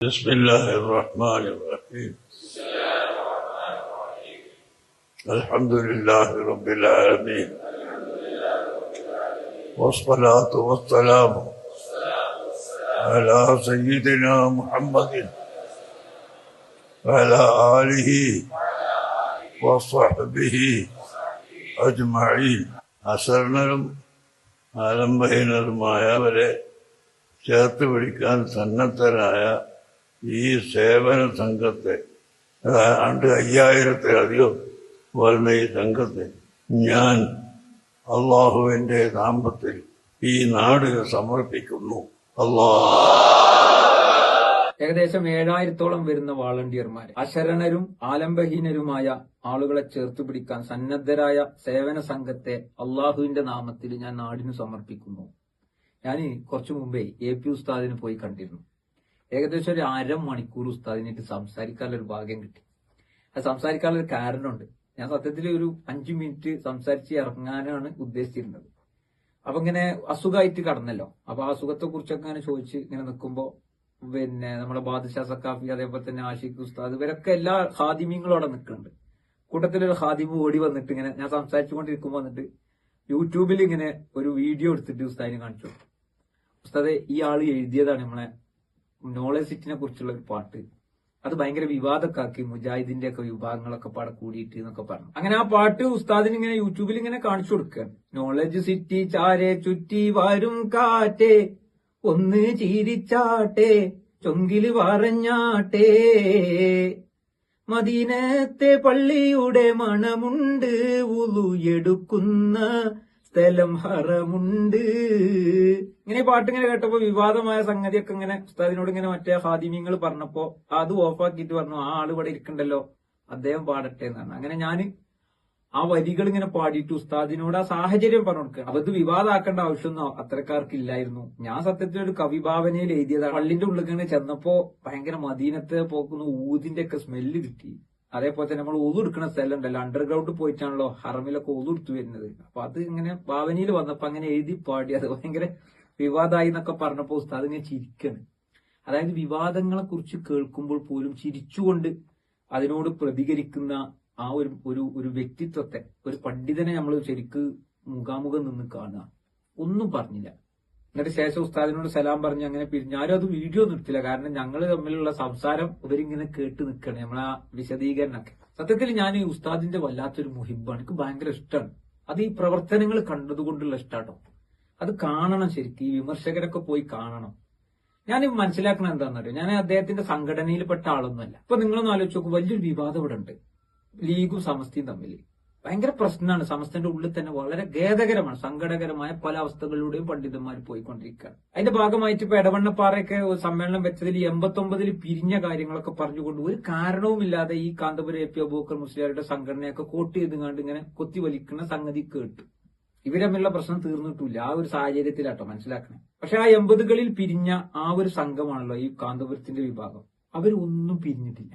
بسم الله الرحمن الرحيم الحمد لله رب العالمين والصلاة والسلام على سيدنا محمد وعلى آله وصحبه أجمعين അസരണരും ആലംബഹീനരുമായവരെ ചേർത്ത് പിടിക്കാൻ സന്നദ്ധരായ ഈ സേവന സംഘത്തെ രണ്ട് അയ്യായിരത്തിലധികം വരുന്ന ഈ സംഘത്തെ ഞാൻ അള്ളാഹുവിന്റെ നാമത്തിൽ ഈ നാടിന് സമർപ്പിക്കുന്നു. അള്ളാഹ് ഏകദേശം ഏഴായിരത്തോളം വരുന്ന വാളണ്ടിയർമാർ അശരണരും ആലംബഹീനരുമായ ആളുകളെ ചേർത്ത് പിടിക്കാൻ സന്നദ്ധരായ സേവന സംഘത്തെ അള്ളാഹുവിന്റെ നാമത്തിൽ ഞാൻ നാടിന് സമർപ്പിക്കുന്നു. ഞാൻ കുറച്ചു മുമ്പേ എ പി ഉസ്താദിന് പോയി കണ്ടിരുന്നു. ഏകദേശം ഒരു അരമണിക്കൂർ ഉസ്താദിനായിട്ട് സംസാരിക്കാനുള്ള ഒരു ഭാഗ്യം കിട്ടി. അത് സംസാരിക്കാനുള്ള ഒരു കാരണമുണ്ട്. ഞാൻ സത്യത്തിൽ ഒരു അഞ്ചു മിനിറ്റ് സംസാരിച്ച് ഇറങ്ങാനാണ് ഉദ്ദേശിച്ചിരുന്നത്. അപ്പൊ ഇങ്ങനെ അസുഖമായിട്ട് കടന്നല്ലോ. അപ്പൊ ആ അസുഖത്തെ കുറിച്ചൊക്കെ അങ്ങനെ ചോദിച്ച് ഇങ്ങനെ നിൽക്കുമ്പോ പിന്നെ നമ്മുടെ ബാദുഷാ സക്കാഫി അതേപോലെ തന്നെ ആഷിഖ് ഉസ്താദ് ഇവരൊക്കെ എല്ലാ ഹാദിമ്യങ്ങളും അവിടെ നിൽക്കുന്നുണ്ട്. കൂട്ടത്തിലൊരു ഹാദിമ് ഓടി വന്നിട്ട് ഇങ്ങനെ ഞാൻ സംസാരിച്ചുകൊണ്ടിരിക്കുമ്പോൾ വന്നിട്ട് യൂട്യൂബിൽ ഇങ്ങനെ ഒരു വീഡിയോ എടുത്തിട്ട് ഉസ്താദിനെ കാണിച്ചു ഉസ്താദെ ഈ ആൾ എഴുതിയതാണ് നമ്മളെ നോളജ് സിറ്റിനെ കുറിച്ചുള്ള ഒരു പാട്ട്. അത് ഭയങ്കര വിവാദക്കാക്കി മുജാഹിദിന്റെ ഒക്കെ വിഭാഗങ്ങളൊക്കെ പാടെ കൂടിയിട്ട് എന്നൊക്കെ പറഞ്ഞു. അങ്ങനെ ആ പാട്ട് ഉസ്താദിന് ഇങ്ങനെ യൂട്യൂബിൽ ഇങ്ങനെ കാണിച്ചു കൊടുക്കുക. നോളജ് സിറ്റി ചാരെ ചുറ്റി വരും കാറ്റേ ഒന്ന് ചിരിച്ചാട്ടെ ചൊങ്കിൽ പറഞ്ഞാട്ടെ മദീനത്തെ പള്ളിയുടെ മണമുണ്ട് ഉളു എടുക്കുന്ന സ്ഥലം ഹറമുണ്ട്. ഈ പാട്ട് ഇങ്ങനെ കേട്ടപ്പോ വിവാദമായ സംഗതിയൊക്കെ ഇങ്ങനെ ഉസ്താദിനോട് ഇങ്ങനെ മറ്റേ ഹാദിമ്യങ്ങൾ പറഞ്ഞപ്പോ അത് ഓഫാക്കിയിട്ട് പറഞ്ഞു ആ ആൾ ഇവിടെ ഇരിക്കണ്ടല്ലോ അദ്ദേഹം പാടട്ടെ എന്നാണ് അങ്ങനെ ഞാൻ ആ വരികൾ ഇങ്ങനെ പാടിയിട്ട് ഉസ്താദിനോട് ആ സാഹചര്യം പറഞ്ഞു കൊടുക്കുക. അപ്പൊ ഇത് വിവാദമാക്കേണ്ട ആവശ്യമൊന്നും അത്രക്കാർക്കില്ലായിരുന്നു ഞാൻ സത്യത്തിൽ ഒരു കവിഭാവനയിൽ എഴുതിയതാണ്. പള്ളിന്റെ ഉള്ളിൽ ഇങ്ങനെ ചെന്നപ്പോ ഭയങ്കര മദീനത്തെ പോക്കുന്ന ഊതിന്റെ ഒക്കെ സ്മെല്ല് കിട്ടി. അതേപോലെ തന്നെ നമ്മൾ ഒതുടുക്കുന്ന സ്ഥലം ഉണ്ടല്ലോ അണ്ടർഗ്രൗണ്ട് പോയിട്ടാണല്ലോ ഹറമിലൊക്കെ ഒതുടുത്തു വരുന്നത്. അപ്പൊ അത് ഇങ്ങനെ ഭാവനയിൽ വന്നപ്പോ അങ്ങനെ എഴുതി പാടി. അത് ഭയങ്കര വിവാദമായി എന്നൊക്കെ പറഞ്ഞപ്പോൾ ഉസ്താദ് ഇങ്ങനെ ചിരിക്കാണ്. അതായത് വിവാദങ്ങളെ കുറിച്ച് കേൾക്കുമ്പോൾ പോലും ചിരിച്ചുകൊണ്ട് അതിനോട് പ്രതികരിക്കുന്ന ആ ഒരു ഒരു ഒരു വ്യക്തിത്വത്തെ ഒരു പണ്ഡിതനെ നമ്മൾ ശരിക്ക് മുഖാമുഖം നിന്ന് കാണുക. ഒന്നും പറഞ്ഞില്ല. എന്നിട്ട് ശേഷം ഉസ്താദിനോട് സലാം പറഞ്ഞ് അങ്ങനെ പിരിഞ്ഞു ആരും അത് വീഡിയോ നിർത്തില്ല കാരണം ഞങ്ങൾ തമ്മിലുള്ള സംസാരം ഇവരിങ്ങനെ കേട്ട് നിൽക്കണം നമ്മളാ വിശദീകരണമൊക്കെ സത്യത്തിൽ ഞാൻ ഈ ഉസ്താദിന്റെ വല്ലാത്തൊരു മുഹിബാണ്. എനിക്ക് ഭയങ്കര ഇഷ്ടമാണ് അത് ഈ പ്രവർത്തനങ്ങൾ കണ്ടതുകൊണ്ടുള്ള ഇഷ്ടാട്ടോ. അത് കാണണം ശരിക്കും. ഈ വിമർശകരൊക്കെ പോയി കാണണം. ഞാൻ മനസ്സിലാക്കണം എന്താണെന്നറിയോ? ഞാൻ അദ്ദേഹത്തിന്റെ സംഘടനയിൽപ്പെട്ട ആളൊന്നുമല്ല. ഇപ്പൊ നിങ്ങളൊന്ന് ആലോചിച്ച് നോക്കും വലിയൊരു വിവാദം ഇവിടെ ഉണ്ട്. ലീഗും സമസ്തയും തമ്മിൽ. ഭയങ്കര പ്രശ്നമാണ്. സമസ്തന്റെ ഉള്ളിൽ തന്നെ വളരെ ഖേദകരമാണ്. സങ്കടകരമായ പല അവസ്ഥകളിലൂടെയും പണ്ഡിതന്മാർ പോയിക്കൊണ്ടിരിക്കുകയാണ്. അതിന്റെ ഭാഗമായിട്ട് ഇപ്പൊ എടവണ്ണപ്പാറയൊക്കെ സമ്മേളനം വെച്ചതിൽ എൺപത്തി ഒമ്പതിൽ പിരിഞ്ഞ കാര്യങ്ങളൊക്കെ പറഞ്ഞുകൊണ്ട് ഒരു കാരണവുമില്ലാതെ ഈ കാന്തപുരം എ പി അബൂക്കർ മുസ്ലിയാരുടെ സംഘടനയൊക്കെ കോട്ട് ചെയ്തുകൊണ്ട് ഇങ്ങനെ കൊത്തിവലിക്കുന്ന സംഗതി കേട്ടു. ഇവർ തമ്മിലുള്ള പ്രശ്നം തീർന്നിട്ടില്ല. ആ ഒരു സാഹചര്യത്തിലാട്ടോ മനസ്സിലാക്കണേ. പക്ഷെ ആ എൺപതുകളിൽ പിരിഞ്ഞ ആ ഒരു സംഘമാണല്ലോ ഈ കാന്തപുരത്തിന്റെ വിഭാഗം. അവരൊന്നും പിരിഞ്ഞിട്ടില്ല.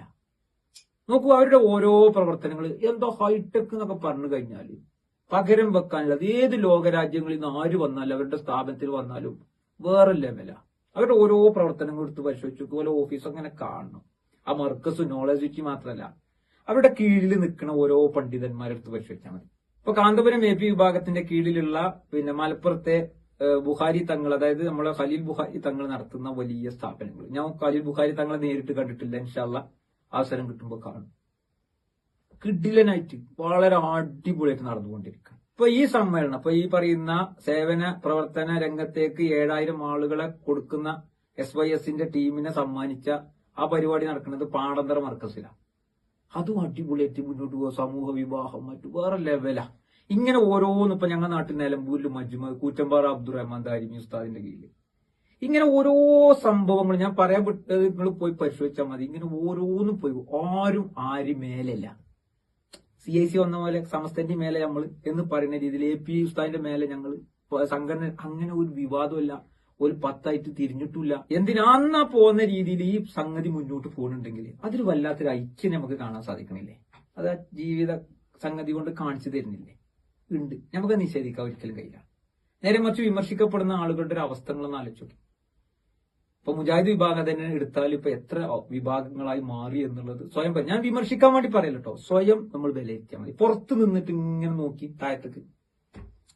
നോക്കൂ അവരുടെ ഓരോ പ്രവർത്തനങ്ങൾ എന്തോ ഹൈടെക് എന്നൊക്കെ പറഞ്ഞു കഴിഞ്ഞാൽ പകരം വെക്കാനുള്ളത് ഏത് ലോകരാജ്യങ്ങളിൽ നിന്ന് ആര് വന്നാലും അവരുടെ സ്ഥാപനത്തിൽ വന്നാലും വേറെ ലെവല അവരുടെ ഓരോ പ്രവർത്തനങ്ങൾ എടുത്ത് പരിശോധിച്ചു പോലെ ഓഫീസ് അങ്ങനെ കാണണം. ആ മർക്കസ് നോളജിറ്റി മാത്രമല്ല അവരുടെ കീഴിൽ നിൽക്കുന്ന ഓരോ പണ്ഡിതന്മാരെടുത്ത് പരിശോധിച്ചാൽ മതി. ഇപ്പൊ കാന്തപുരം എ പി വിഭാഗത്തിന്റെ കീഴിലുള്ള പിന്നെ മലപ്പുറത്തെ ബുഹാരി തങ്ങൾ അതായത് നമ്മളെ ഖലീൽ ബുഹാരി തങ്ങൾ നടത്തുന്ന വലിയ സ്ഥാപനങ്ങൾ. ഞാൻ ഖലീൽ ബുഹാരി തങ്ങളെ നേരിട്ട് കണ്ടിട്ടില്ല. ഇൻഷാല്ല അവസരം കിട്ടുമ്പോൾ കാണും. കിഡിലനായിട്ട് വളരെ അടിപൊളിയായിട്ട് നടന്നുകൊണ്ടിരിക്കുക ഇപ്പൊ ഈ സമ്മേളനം ഇപ്പൊ ഈ പറയുന്ന സേവന പ്രവർത്തന രംഗത്തേക്ക് ഏഴായിരം ആളുകളെ കൊടുക്കുന്ന എസ് വൈ എസിന്റെ ടീമിനെ സമ്മാനിച്ച ആ പരിപാടി നടക്കുന്നത് പാടന്തര മർക്കസിലാണ് അതും അടിപൊളിയായിട്ട് മുന്നോട്ട് പോകുക സമൂഹ വിവാഹം മറ്റു വേറെ ലെവലാ ഇങ്ങനെ ഓരോന്നും ഇപ്പൊ ഞങ്ങളുടെ നാട്ടിൽ നിലമ്പൂരിൽ മജ്മ കൂറ്റമ്പാറ അബ്ദുറഹ്മാൻ ദാരിമി ഉസ്താദിന്റെ കീഴിൽ ഇങ്ങനെ ഓരോ സംഭവങ്ങൾ ഞാൻ പറയാൻ വിട്ടത് നിങ്ങൾ പോയി പരിശോധിച്ചാൽ മതി. ഇങ്ങനെ ഓരോന്നും പോയി. ആരും ആരും മേലല്ല. സി ഐ സി വന്ന പോലെ സമസ്തന്റെ മേലെ നമ്മൾ എന്ന് പറയുന്ന രീതിയിൽ എ പി ഉസ്താദിന്റെ മേലെ ഞങ്ങൾ സംഘടന അങ്ങനെ ഒരു വിവാദമല്ല ഒരു പത്തായിട്ട് തിരിഞ്ഞിട്ടില്ല എന്തിനാന്നാ പോകുന്ന രീതിയിൽ ഈ സംഗതി മുന്നോട്ട് പോകുന്നുണ്ടെങ്കിൽ അതൊരു വല്ലാത്തൊരു ഐക്യം നമുക്ക് കാണാൻ സാധിക്കണില്ലേ? അത് ജീവിത സംഗതി കൊണ്ട് കാണിച്ചു തരുന്നില്ലേ? ഉണ്ട്. നമുക്ക് നിഷേധിക്കാൻ ഒരിക്കലും കഴിയില്ല. നേരെ മറിച്ച് വിമർശിക്കപ്പെടുന്ന ആളുകളുടെ ഒരു അവസ്ഥകളൊന്ന് ആലോചിച്ചു ഇപ്പൊ മുജാഹിദ് വിഭാഗം തന്നെ എടുത്താൽ ഇപ്പൊ എത്ര വിഭാഗങ്ങളായി മാറി എന്നുള്ളത് സ്വയം ഞാൻ വിമർശിക്കാൻ വേണ്ടി പറയല്ല കേട്ടോ സ്വയം നമ്മൾ വിലയിരുത്തിയാൽ മതി. പുറത്ത് നിന്നിട്ട് ഇങ്ങനെ നോക്കി താഴത്തേക്ക്.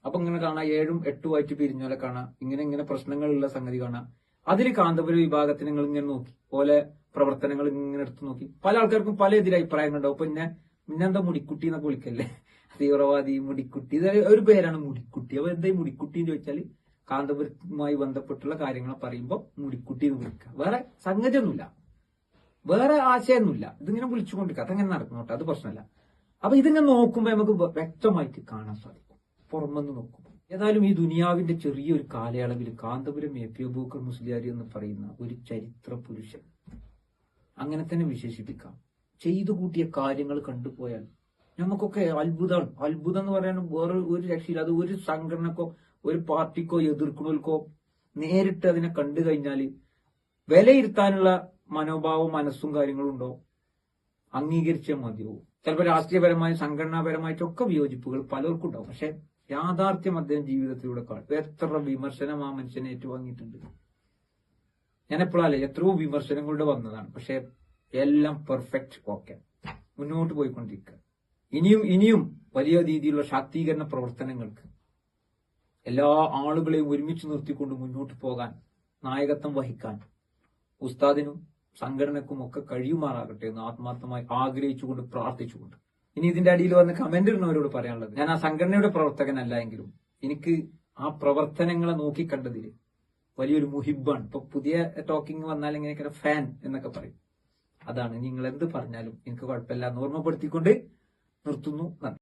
അപ്പൊ ഇങ്ങനെ കാണാം ഏഴും എട്ടും ആയിട്ട് പിരിഞ്ഞോലെ കാണാം. ഇങ്ങനെ ഇങ്ങനെ പ്രശ്നങ്ങളുള്ള സംഗതി കാണാം. അതിൽ കാന്തപുര വിഭാഗത്തിന് നിങ്ങൾ ഇങ്ങനെ നോക്കി. പോലെ പ്രവർത്തനങ്ങൾ ഇങ്ങനെ എടുത്തു നോക്കി. പല ആൾക്കാർക്കും പല എതിരഭിപ്രായങ്ങളുണ്ടാവും. പിന്നെ പിന്നെന്താ മുടിക്കുട്ടി എന്നൊക്കെ വിളിക്കല്ലേ? തീവ്രവാദി മുടിക്കുട്ടി. ഒരു പേരാണ് മുടിക്കുട്ടി. അപ്പൊ എന്താ മുടിക്കുട്ടി എന്ന് ചോദിച്ചാൽ കാന്തപുരമായി ബന്ധപ്പെട്ടുള്ള കാര്യങ്ങൾ പറയുമ്പോൾ മുടിക്കുട്ടി എന്ന് വിളിക്കുക. വേറെ സംഗതിയൊന്നുമില്ല. വേറെ ആശയമൊന്നുമില്ല. ഇതിങ്ങനെ വിളിച്ചുകൊണ്ടിരിക്കുക. അതങ്ങനെ നടക്കുന്നു അത് പ്രശ്നമല്ല. അപ്പൊ ഇതിങ്ങനെ നോക്കുമ്പോൾ നമുക്ക് വ്യക്തമായിട്ട് കാണാൻ സാധിക്കും. പുറമെന്ന് നോക്കുമ്പോൾ ഏതായാലും ഈ ദുനിയാവിന്റെ ചെറിയൊരു കാലയളവിൽ കാന്തപുരം എ പി അബൂക്കർ മുസ്ലിയാരി എന്ന് പറയുന്ന ഒരു ചരിത്ര പുരുഷൻ അങ്ങനെ തന്നെ വിശേഷിപ്പിക്കാം. ചെയ്തു കൂട്ടിയ കാര്യങ്ങൾ കണ്ടുപോയാൽ നമുക്കൊക്കെ അത്ഭുതമാണ്. അത്ഭുതം എന്ന് പറയാൻ വേറെ ഒരു രക്ഷയില്ല. അത് ഒരു സംഘടനക്കോ ഒരു പാർട്ടിക്കോ എതിർക്കുന്നവർക്കോ നേരിട്ട് അതിനെ കണ്ടു കഴിഞ്ഞാൽ വിലയിരുത്താനുള്ള മനോഭാവവും മനസ്സും കാര്യങ്ങളും ഉണ്ടോ അംഗീകരിച്ചേ മതിയാവും. ചിലപ്പോൾ രാഷ്ട്രീയപരമായും സംഘടനാപരമായിട്ടൊക്കെ വിയോജിപ്പുകൾ പലർക്കും ഉണ്ടാവും. പക്ഷെ യാഥാർത്ഥ്യം അദ്ദേഹം ജീവിതത്തിലൂടെ കാണും. എത്ര വിമർശനം ആ മനുഷ്യനെ ഏറ്റുവാങ്ങിയിട്ടുണ്ട്. ഞാൻ എപ്പോഴല്ലേ എത്രയോ വിമർശനങ്ങളുടെ വന്നതാണ്. പക്ഷെ എല്ലാം പെർഫെക്റ്റ് ഓക്കെ. മുന്നോട്ട് പോയിക്കൊണ്ടിരിക്കുക. ഇനിയും ഇനിയും വലിയ രീതിയിലുള്ള ശാക്തീകരണ പ്രവർത്തനങ്ങൾക്ക് എല്ലാ ആളുകളെയും ഒരുമിച്ച് നിർത്തിക്കൊണ്ട് മുന്നോട്ട് പോകാൻ നായകത്വം വഹിക്കാൻ ഉസ്താദിനും സംഘടനക്കും ഒക്കെ കഴിയുമാറാകട്ടെ എന്ന് ആത്മാർത്ഥമായി ആഗ്രഹിച്ചുകൊണ്ട് പ്രാർത്ഥിച്ചുകൊണ്ട്. ഇനി ഇതിന്റെ അടിയിൽ വന്ന് കമന്റ് ഇടുന്നവരോട് പറയാനുള്ളത് ഞാൻ ആ സംഘടനയുടെ പ്രവർത്തകനല്ല എങ്കിലും എനിക്ക് ആ പ്രവർത്തനങ്ങളെ നോക്കിക്കണ്ടതിൽ വലിയൊരു മുഹിബാണ്. ഇപ്പൊ പുതിയ ടോക്കിംഗ് വന്നാൽ ഇങ്ങനെയൊക്കെ ഫാൻ എന്നൊക്കെ പറയും. അതാണ് നിങ്ങൾ എന്ത് പറഞ്ഞാലും എനിക്ക് കുഴപ്പമില്ല എന്ന് ഓർമ്മപ്പെടുത്തിക്കൊണ്ട് നിർത്തുന്നു നന്ദി